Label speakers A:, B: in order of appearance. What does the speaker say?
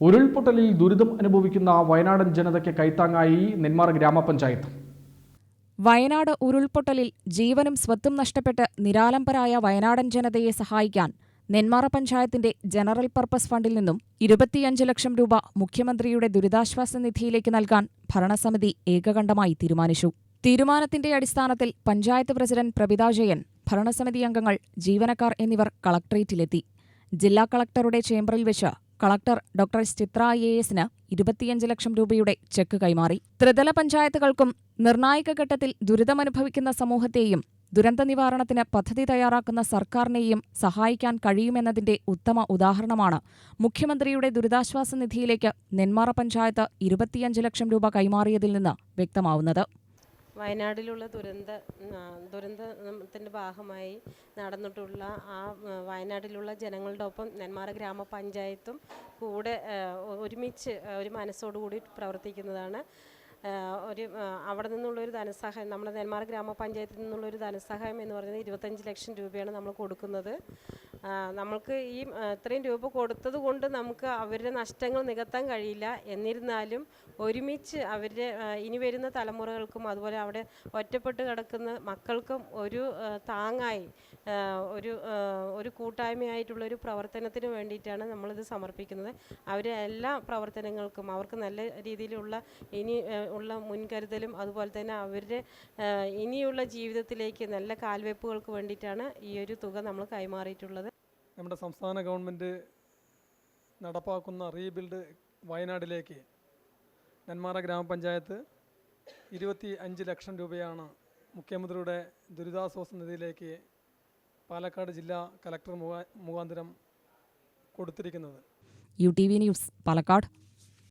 A: ഉരുൾപൊട്ടലിൽ ദുരിതം അനുഭവിക്കുന്ന വയനാടൻ ജനതയ്ക്ക് കൈത്താങ്ങായി നെന്മാറ ഗ്രാമപഞ്ചായത്ത്.
B: വയനാട് ഉരുൾപൊട്ടലിൽ ജീവനും സ്വത്തും നഷ്ടപ്പെട്ട് നിരാലംബരായ വയനാടൻ ജനതയെ സഹായിക്കാൻ നെന്മാറ പഞ്ചായത്തിന്റെ ജനറൽ പർപ്പസ് ഫണ്ടിൽ നിന്നും ഇരുപത്തിയഞ്ച് ലക്ഷം രൂപ മുഖ്യമന്ത്രിയുടെ ദുരിതാശ്വാസ നിധിയിലേക്ക് നൽകാൻ ഭരണസമിതി ഏകകണ്ഠമായി തീരുമാനിച്ചു. തീരുമാനത്തിന്റെ അടിസ്ഥാനത്തിൽ പഞ്ചായത്ത് പ്രസിഡന്റ് പ്രഭിത ജയൻ ഭരണസമിതി അംഗങ്ങൾ ജീവനക്കാർ എന്നിവർ കളക്ടറേറ്റിലെത്തി ജില്ലാ കളക്ടറുടെ ചേംബറിൽ വെച്ച് കളക്ടർ ഡോക്ടർ ചിത്ര എ എസിന് ഇരുപത്തിയഞ്ച് ലക്ഷം രൂപയുടെ ചെക്ക് കൈമാറി. ത്രിതല പഞ്ചായത്തുകൾക്കും നിർണായക ഘട്ടത്തിൽ ദുരിതമനുഭവിക്കുന്ന സമൂഹത്തെയും ദുരന്ത നിവാരണത്തിന് പദ്ധതി തയ്യാറാക്കുന്ന സർക്കാരിനെയും സഹായിക്കാൻ കഴിയുമെന്നതിന്റെ ഉത്തമ ഉദാഹരണമാണ് മുഖ്യമന്ത്രിയുടെ ദുരിതാശ്വാസ നിധിയിലേക്ക് നെന്മാറ പഞ്ചായത്ത് ഇരുപത്തിയഞ്ച് ലക്ഷം രൂപ കൈമാറിയതിൽ നിന്ന് വ്യക്തമാവുന്നത്.
C: വയനാടിലുള്ള ദുരന്ത ആ, ദുരന്തത്തിന്റെ ഭാഗമായി നടന്നിട്ടുള്ള ആ വയനാട്ടിലുള്ള ജനങ്ങളുടെ ഒപ്പം നെന്മാറ ഗ്രാമപഞ്ചായത്തും കൂടെ ഒരുമിച്ച് ഒരു മനസ്സോടുകൂടി പ്രവർത്തിക്കുന്നതാണ്. ഒരു അവിടെ നിന്നുള്ളൊരു ധനസഹായം നമ്മുടെ നെന്മാറ ഗ്രാമപഞ്ചായത്തിൽ നിന്നുള്ളൊരു ധനസഹായം എന്ന് പറയുന്നത് ഇരുപത്തഞ്ച് ലക്ഷം രൂപയാണ് നമ്മൾ കൊടുക്കുന്നത്. നമ്മൾക്ക് ഈ ഇത്രയും രൂപ കൊടുത്തത് കൊണ്ട് നമുക്ക് അവരുടെ നഷ്ടങ്ങൾ നികത്താൻ കഴിയില്ല. എന്നിരുന്നാലും ഒരുമിച്ച് അവരുടെ ഇനി വരുന്ന തലമുറകൾക്കും അതുപോലെ അവിടെ ഒറ്റപ്പെട്ട് കിടക്കുന്ന മക്കൾക്കും ഒരു താങ്ങായി ഒരു ഒരു കൂട്ടായ്മയായിട്ടുള്ള ഒരു പ്രവർത്തനത്തിന് വേണ്ടിയിട്ടാണ് നമ്മളിത് സമർപ്പിക്കുന്നത്. അവരെ എല്ലാ പ്രവർത്തനങ്ങൾക്കും അവർക്ക് നല്ല രീതിയിലുള്ള ഇനി ഉള്ള മുൻകരുതലും അതുപോലെ തന്നെ അവരുടെ ഇനിയുള്ള ജീവിതത്തിലേക്ക് നല്ല കാൽവെപ്പുകൾക്ക് വേണ്ടിയിട്ടാണ് ഈ ഒരു തുക നമ്മൾ കൈമാറിയിട്ടുള്ളത്.
D: നമ്മുടെ സംസ്ഥാന ഗവൺമെന്റ് നടപ്പാക്കുന്ന റീബിൽഡ് വയനാടിലേക്ക് നെന്മാറ ഗ്രാമപഞ്ചായത്ത് ഇരുപത്തി അഞ്ച് ലക്ഷം രൂപയാണ് മുഖ്യമന്ത്രിയുടെ ദുരിതാശ്വാസ നിധിയിലേക്ക് പാലക്കാട് ജില്ലാ കലക്ടർ മുഖാ മുഖാന്തരം കൊടുത്തിരിക്കുന്നത്.
B: U T V news Palakkad.